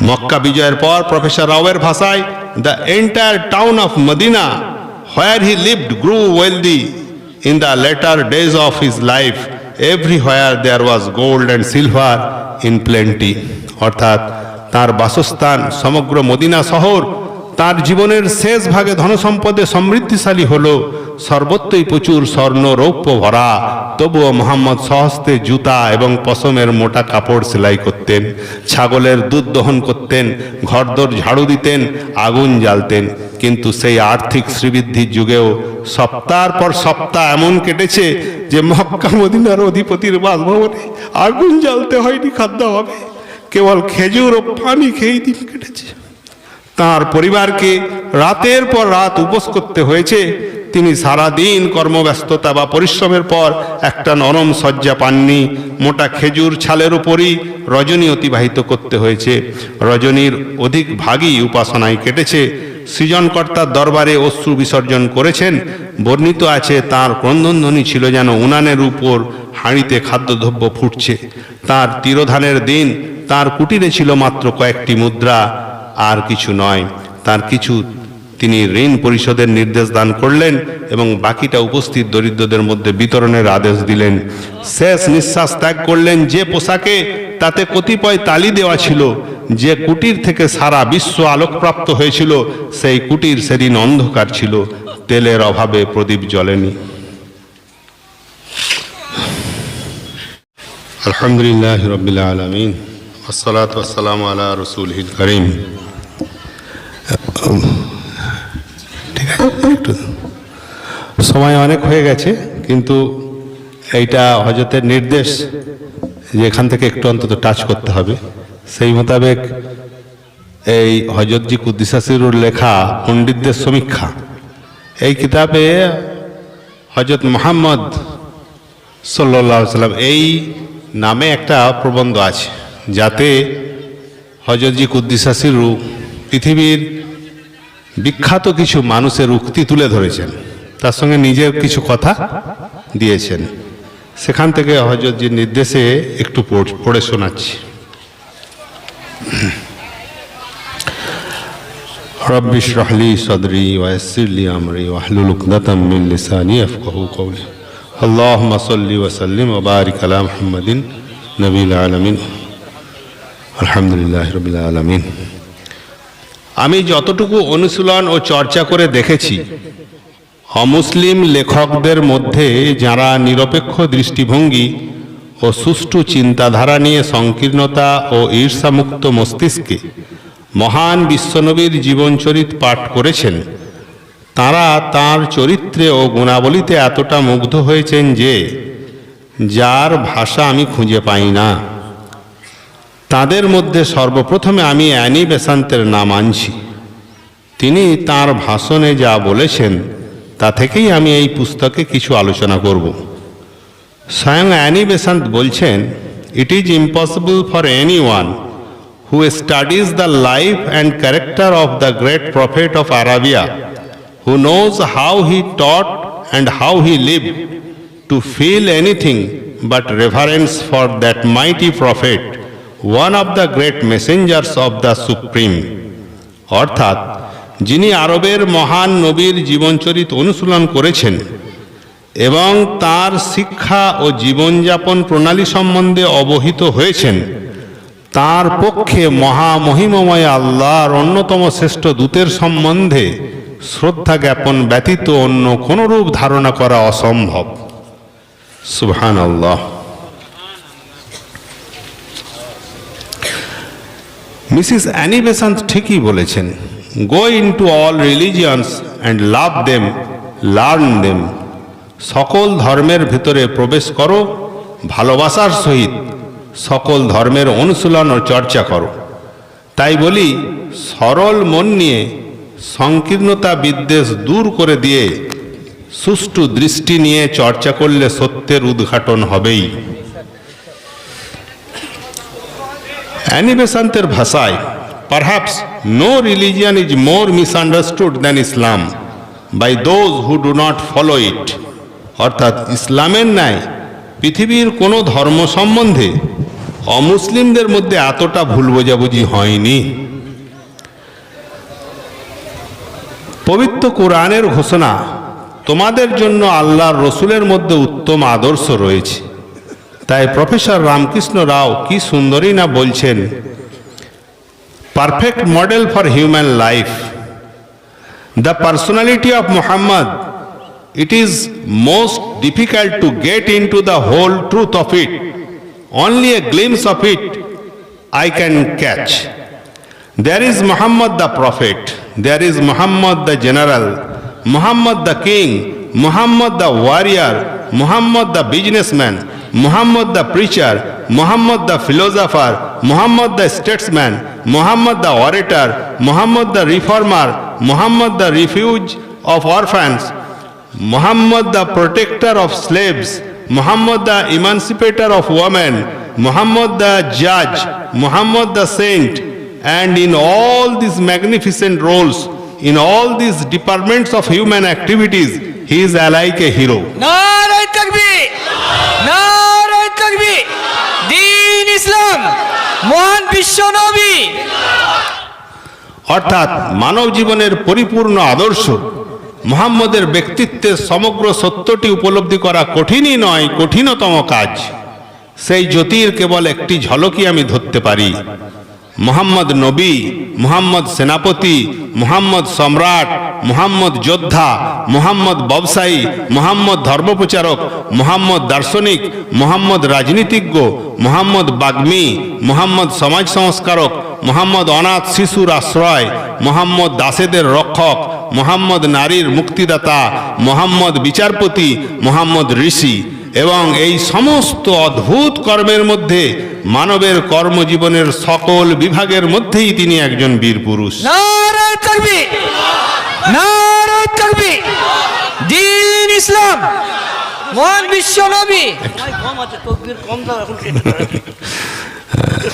মক্কা বিজয়ের পর প্রফেসর রাওয়ের ভাষায় the entire town of Medina where he lived grew wealthy in the latter days of his life everywhere there was gold and silver in plenty অর্থাৎ তার বাসস্থান সমগ্র Medina শহর তার জীবনের শেষ ভাগে ধনসম্পদে সমৃদ্ধিশালী হল, সর্বত্রই প্রচুর স্বর্ণ, রৌপ্য ভরা। তবুও মোহাম্মদ সহস্তে জুতা এবং পশমের মোটা কাপড় সেলাই করতেন, ছাগলের দুধ দহন করতেন, ঘরদোর ঝাড়ু দিতেন, আগুন জ্বালতেন। কিন্তু সেই আর্থিক শ্রীবৃদ্ধির যুগেও সপ্তাহ পর সপ্তাহ এমন কেটেছে যে মক্কা মদিনার অধিপতির বাসভবনে আগুন জ্বালতে হয়নি, খাদ্য হবে। কেবল খেজুর ও পানি খেয়েই দিন কেটেছে। তার পরিবারকে রাতের পর রাত উপোস করতে হয়েছে। তিনি সারা দিন কর্মব্যস্ততা বা পরিশ্রমের পর একটা নরম শয্যা পাননি। মোটা খেজুর ছালের উপরই রজনী অতিবাহিত করতে হয়েছে। রজনীর অধিক ভাগই উপাসনায় কেটেছে। সৃজনকর্তার দরবারে অশ্রু বিসর্জন করেছেন। বর্ণিত আছে, তার ক্রন্দনধ্বনি ছিল যেন উনানের উপর হাঁড়িতে খাদ্যদ্রব্য ফুটছে। তার তিরোধানের দিন তার কুটিরে ছিল মাত্র কয়েকটি মুদ্রা। আর কিছু নয়। তার কিছু তিনি ঋণ পরিশোধের নির্দেশ দান করলেন এবং বাকিটা উপস্থিত দরিদ্রদের মধ্যে বিতরণের আদেশ দিলেন। শেষ নিঃশ্বাস ত্যাগ করলেন যে পোশাকে তাতে কতিপয় তালি দেওয়া ছিল, যে কুটির থেকে সারা বিশ্ব আলোকপ্রাপ্ত হয়েছিল, সেই কুটির সেদিন অন্ধকার ছিল, তেলের অভাবে প্রদীপ জ্বলেনি। আলহামদুলিল্লাহ রবিল আলমিন। আসসালাত আসসালাম আলা রসুল করিম। ঠিক আছে, একটু সময় অনেক হয়ে গেছে, কিন্তু এইটা হজরতের নির্দেশ যে এখান থেকে একটু অন্তত টাচ করতে হবে। সেই মোতাবেক এই হজরতজি কুদ্দিসাসিরুর লেখা পণ্ডিতদের সমীক্ষা। এই কিতাবে হজরত মোহাম্মদ সাল্লাহ সাল্লাম এই নামে একটা প্রবন্ধ আছে, যাতে হজরতজি কুদ্দিসাসিরু পৃথিবীর বিখ্যাত কিছু মানুষের উক্তি তুলে ধরেছেন তার সঙ্গে নিজের কিছু কথা দিয়েছেন সেখান থেকে হজরতজির নির্দেশে একটু পড়- পড়ে শোনাচ্ছি رب اشرح لي صدري ويسر لي امري واحلل عقدة من لساني يفقهوا قولي اللهم صل وسلم وبارك على محمد نبي العالمين الحمد لله رب العالمين আমি যতটুকু অনুশীলন ও চর্চা করে দেখেছি, অমুসলিম লেখকদের মধ্যে যারা নিরপেক্ষ দৃষ্টিভঙ্গি ও সুষ্ঠু চিন্তাধারা নিয়ে সংকীর্ণতা ও ঈর্ষামুক্ত মস্তিষ্কে মহান বিশ্বনবীর জীবনচরিত পাঠ করেছেন, তারা তার চরিত্রে ও গুণাবলীতে এতটা মুগ্ধ হয়েছেন যে, যার ভাষা আমি খুঁজে পাই না। তাদের মধ্যে সর্বপ্রথমে আমি অ্যানি বেসান্তের নাম আনছি। তিনি তার ভাষণে যা বলেছেন তা থেকেই আমি এই পুস্তকে কিছু আলোচনা করব। স্বয়ং অ্যানি বেসান্ত বলছেন it is impossible for any one who studies the life and character of the great prophet of Arabia who knows how he taught and how he lived, to feel anything but reverence for that mighty prophet, one of the great messengers of the supreme অর্থাৎ, যিনি আরবের মহান নবীর জীবনচরিত অনুশীলন করেছেন এবং তার শিক্ষা ও জীবনযাপন প্রণালী সম্বন্ধে অবহিত হয়েছেন, তার পক্ষে মহামহিমময় আল্লাহর অন্যতম শ্রেষ্ঠ দূতের সম্বন্ধে শ্রদ্ধা জ্ঞাপন ব্যতীত অন্য কোনো রূপ ধারণা করা অসম্ভব। সুবহান আল্লাহ মিসিস অ্যানি বেসান্ত ঠিকই বলেছেন go into all religions and love them learn them সকল ধর্মের ভিতরে প্রবেশ করো, ভালোবাসার সহিত সকল ধর্মের অনুশীলন ও চর্চা করো। তাই বলি, সরল মন নিয়ে সংকীর্ণতা বিদ্বেষ দূর করে দিয়ে সুষ্ঠু দৃষ্টি নিয়ে চর্চা করলে সত্যের উদ্ঘাটন হবেই। অ্যানিবেসান্তের ভাষায় perhaps no religion is more misunderstood than Islam by those who do not follow it অর্থাৎ ইসলামের ন্যায় পৃথিবীর কোনো ধর্ম সম্বন্ধে অমুসলিমদের মধ্যে এতটা ভুল বোঝাবুঝি হয়নি। পবিত্র কোরআনের ঘোষণা, তোমাদের জন্য আল্লাহর রসুলের মধ্যে উত্তম আদর্শ রয়েছে। তাই প্রফেসর রামকৃষ্ণ রাও কি সুন্দরী না বলছেন? Perfect model for human life. The personality of Muhammad, it is most difficult to get into the whole truth of it. Only a glimpse of it I can catch. There is Muhammad the prophet, there is Muhammad the general, Muhammad the king, Muhammad the warrior, Muhammad the businessman Muhammad the Preacher, Muhammad the Philosopher, Muhammad the Statesman, Muhammad the Orator, Muhammad the Reformer, Muhammad the Refuge of Orphans, Muhammad the protector of slaves, Muhammad the emancipator of women, Muhammad the judge, Muhammad the saint, and in all these magnificent roles, in all these departments of human activities, he is alike a hero. দিন ইসলাম, মহান বিশ্ব নবী। অর্থাৎ মানব জীবনের পরিপূর্ণ আদর্শ, মোহাম্মদের ব্যক্তিত্বের সমগ্র সত্যটি উপলব্ধি করা কঠিনই নয়, কঠিনতম কাজ। সেই জ্যোতির কেবল একটি ঝলকই আমি ধরতে পারি। মোহাম্মদ নবী, মোহাম্মদ সেনাপতি, মোহাম্মদ সম্রাট, মোহাম্মদ যোদ্ধা, মোহাম্মদ ব্যবসায়ী, মোহাম্মদ ধর্মপ্রচারক, মোহাম্মদ দার্শনিক, মোহাম্মদ রাজনীতিজ্ঞ, মোহাম্মদ বাগ্মী, মোহাম্মদ সমাজ সংস্কারক, মোহাম্মদ অনাথ শিশুর আশ্রয়, মোহাম্মদ দাসেদের রক্ষক, মোহাম্মদ নারীর মুক্তিদাতা, মোহাম্মদ বিচারপতি, মোহাম্মদ ঋষি। এবং এই সমস্ত অদ্ভুত কর্মের মধ্যে মানবের কর্মজীবনের সকল বিভাগের মধ্যেই তিনি একজন বীর পুরুষ। দিন ইসলাম। মহান বিশ্ব নবী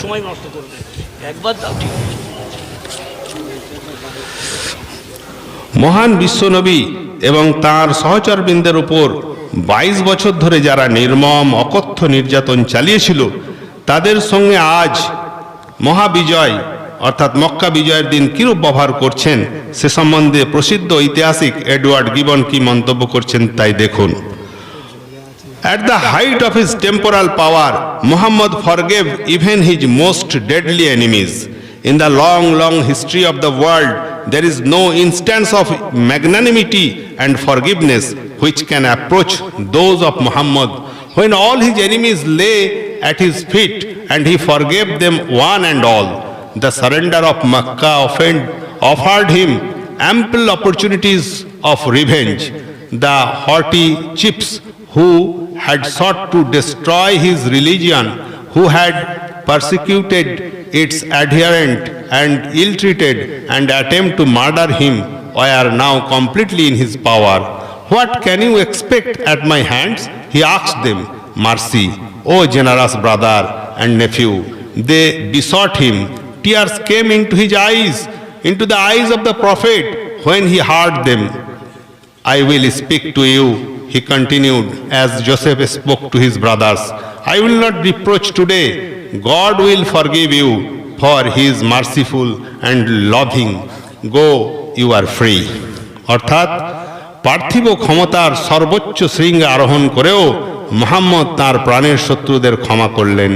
সময় নষ্ট করবে একবার দাও ঠিক মহান বিশ্বনবী এবং তার সহচরবৃন্দের উপর বাইশ বছর ধরে যারা নির্মম অকথ্য নির্যাতন চালিয়েছিল তাদের সঙ্গে আজ মহাবিজয়, অর্থাৎ মক্কা বিজয়ের দিন কিরূপ ব্যবহার করছেন, সে সম্বন্ধে প্রসিদ্ধ ঐতিহাসিক এডওয়ার্ড গিবন কি মন্তব্য করছেন তাই দেখুন। At the height of his temporal power Muhammad forgave even his most deadly enemies in the long long history of the world there is no instance of magnanimity and forgiveness which can approach those of Muhammad when all his enemies lay at his feet and he forgave them one and all, the surrender of Makkah offered him ample opportunities of revenge. The haughty chiefs who had sought to destroy his religion, who had persecuted its adherent and ill-treated and attempt to murder him, were now completely in his power. What can you expect at my hands? He asked them, Mercy, O generous brother and nephew. They besought him. Tears came into his eyes, into the eyes of the prophet when he heard them. I will speak to you, he continued, as Joseph spoke to his brothers. I will not reproach today. God will forgive you, for he is merciful and loving. Go, you are free. অর্থাৎ পার্থিব ক্ষমতার সর্বোচ্চ শৃঙ্গে আরোহণ করেও মোহাম্মদ তার প্রাণের শত্রুদের ক্ষমা করলেন।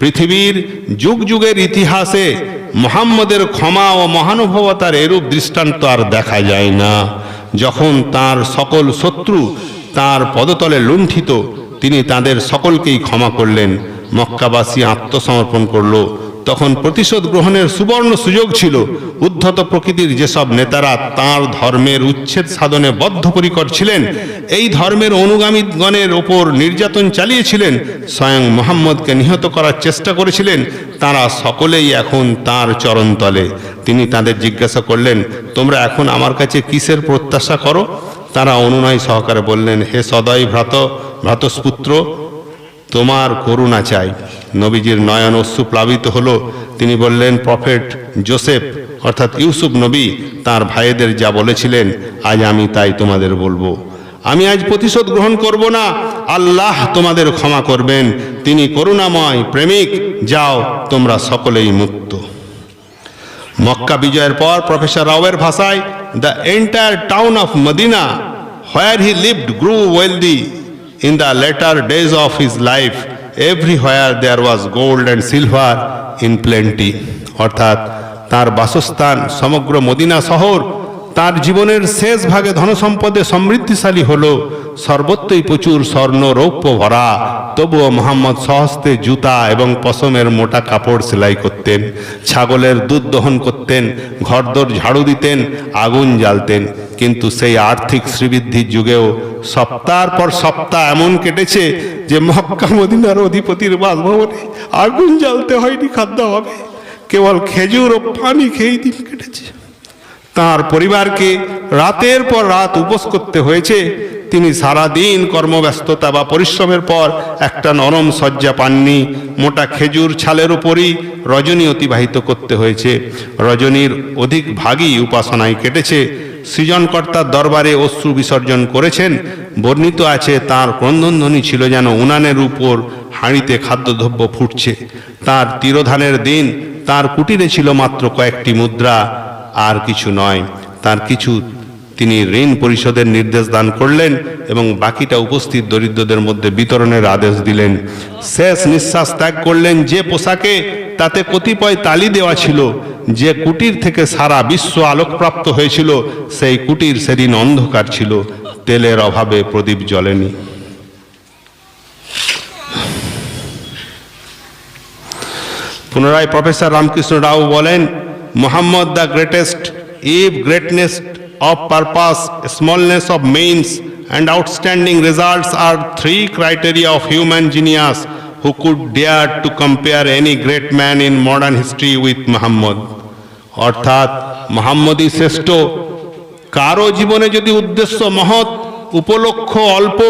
পৃথিবীর যুগ যুগের ইতিহাসে মোহাম্মদের ক্ষমা ও মহানুভবতার এরূপ দৃষ্টান্ত আর দেখা যায় না। যখন তার সকল শত্রু তার পদতলে লুণ্ঠিত, তিনি তাদের সকলকেই ক্ষমা করলেন। মক্কাবাসী আত্মসমর্পণ করল। তখন প্রতিশোধ গ্রহণের সুবর্ণ সুযোগ ছিল। উদ্ধত প্রকৃতির যেসব নেতারা তার ধর্মের উচ্ছেদ সাধনে বদ্ধপরিকর ছিলেন, এই ধর্মের অনুগামীগণের ওপর নির্যাতন চালিয়েছিলেন, স্বয়ং মোহাম্মদকে নিহত করার চেষ্টা করেছিলেন, তারা সকলেই এখন তার চরণতলে। তিনি তাদের জিজ্ঞাসা করলেন, তোমরা এখন আমার কাছে কিসের প্রত্যাশা করো? তারা অনুনয় সহকারে বললেন, হে সদয় ভ্রাত, ভ্রাতস্পুত্র তোমার করুণা চাই। নবীজির নয়ন অশ্রু প্লাবিত হলো। তিনি বললেন, প্রফেট জোসেফ, অর্থাৎ ইউসুফ নবী, তার ভাইদের যা বলেছিলেন, আজ আমি তাই তোমাদের বলব। আমি আজ প্রতিশোধ গ্রহণ করব না। আল্লাহ তোমাদের ক্ষমা করবেন। তিনি করুণাময় প্রেমিক। যাও, তোমরা সকলেই মুক্ত। মক্কা বিজয়ের পর প্রফেসর রাওয়ের ভাষায়, the entire town of Medina, where he lived grew wealthy. in the latter days of his life everywhere there was gold and silver in plenty অর্থাৎ তার বাসস্থান সমগ্র মদিনা শহর তার জীবনের শেষ ভাগে ধনসম্পদে সমৃদ্ধিশালী হল সর্বত্রই প্রচুর স্বর্ণ, রৌপ্য, ভরা। তবুও মোহাম্মদ সহস্তে জুতা এবং পশমের মোটা কাপড় সেলাই করতেন, ছাগলের দুধ দহন করতেন, ঘরদোর ঝাড়ু দিতেন, আগুন জ্বালতেন। কিন্তু সেই আর্থিক শ্রীবৃদ্ধির যুগেও সপ্তাহ পর সপ্তাহ এমন কেটেছে যে মক্কা, মদিনার অধিপতির বাসভবনে আগুন জ্বালতে হয়নি, খাদ্য হবে কেবল খেজুর ও পানি খেয়েই দিন কেটেছে। তার পরিবারকে রাতের পর রাত উপোস করতে হয়েছে। তিনি সারা দিন কর্মব্যস্ততা বা পরিশ্রমের পর একটা নরম শয্যা পাননি। মোটা খেজুর ছালের উপরই রজনী অতিবাহিত করতে হয়েছে। রজনীর অধিক ভাগই উপাসনায় কেটেছে। সৃজনকর্তার দরবারে অশ্রু বিসর্জন করেছেন। বর্ণিত আছে, তার ক্রন্দনধ্বনি ছিল যেন উনানের উপর হাঁড়িতে খাদ্যদ্রব্য ফুটছে। তার তিরোধানের দিন তার কুটিরে ছিল মাত্র কয়েকটি মুদ্রা। আর কিছু নয়। তার কিছু তিনি ঋণ পরিশোধের নির্দেশ দান করলেন এবং বাকিটা উপস্থিত দরিদ্রদের মধ্যে বিতরণের আদেশ দিলেন। শেষ নিঃশ্বাস ত্যাগ করলেন যে পোশাকে তাতে কতিপয় তালি দেওয়া ছিল, যে কুটির থেকে সারা বিশ্ব আলোকপ্রাপ্ত হয়েছিল, সেই কুটির সেদিন অন্ধকার ছিল, তেলের অভাবে প্রদীপ জ্বলেনি। পুনরায় প্রফেসর রামকৃষ্ণ রাও বলেন Muhammad the greatest if greatness of purpose smallness of means and outstanding results are three criteria of human genius who could dare to compare any great man in modern history with Muhammad অর্থাৎ মোহাম্মদই শ্রেষ্ঠ। কারও জীবনে যদি উদ্দেশ্য মহৎ, উপলক্ষ অল্প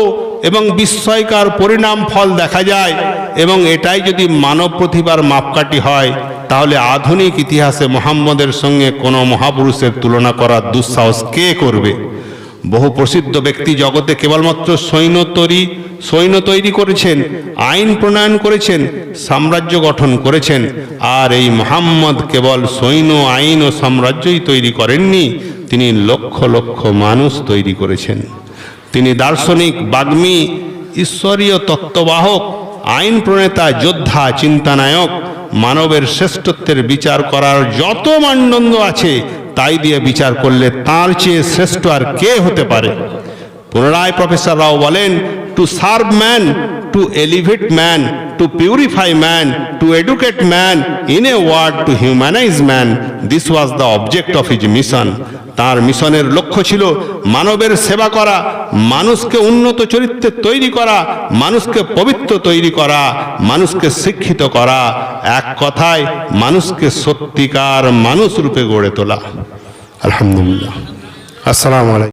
এবং বিস্ময়কার পরিণাম ফল দেখা যায় এবং এটাই যদি মানব প্রতিভার মাপকাঠি হয়, তাহলে আধুনিক ইতিহাসে মোহাম্মদের সঙ্গে কোনো মহাপুরুষের তুলনা করার দুঃসাহস কে করবে? বহু প্রসিদ্ধ ব্যক্তি জগতে কেবলমাত্র সৈন্য তৈরি সৈন্য তৈরি করেছেন, আইন প্রণয়ন করেছেন, সাম্রাজ্য গঠন করেছেন, আর এই মোহাম্মদ কেবল সৈন্য, আইন ও সাম্রাজ্যই তৈরি করেননি, তিনি লক্ষ লক্ষ মানুষ তৈরি করেছেন। তিনি দার্শনিক, বাগ্মী, ঈশ্বরীয় তত্ত্ববাহক, আইন প্রণেতা, যোদ্ধা, চিন্তানায়ক, মানবের শ্রেষ্ঠত্বের বিচার করার যত মানদণ্ড আছে তাই দিয়ে বিচার করলে তার চেয়ে শ্রেষ্ঠ আর কে হতে পারে? পুনরায় প্রফেসর রাও বলেন to serve man to elevate man to purify man to educate man in a word to humanise man this was the object of his mission তার মিশনের লক্ষ্য ছিল মানবের সেবা করা, মানুষকে উন্নত চরিত্রে তৈরি করা, মানুষকে পবিত্র তৈরি করা, মানুষকে শিক্ষিত করা। এক কথায়, মানুষকে সত্যিকার মানুষ রূপে গড়ে তোলা। আলহামদুলিল্লাহ। আসসালামু আলাইকুম।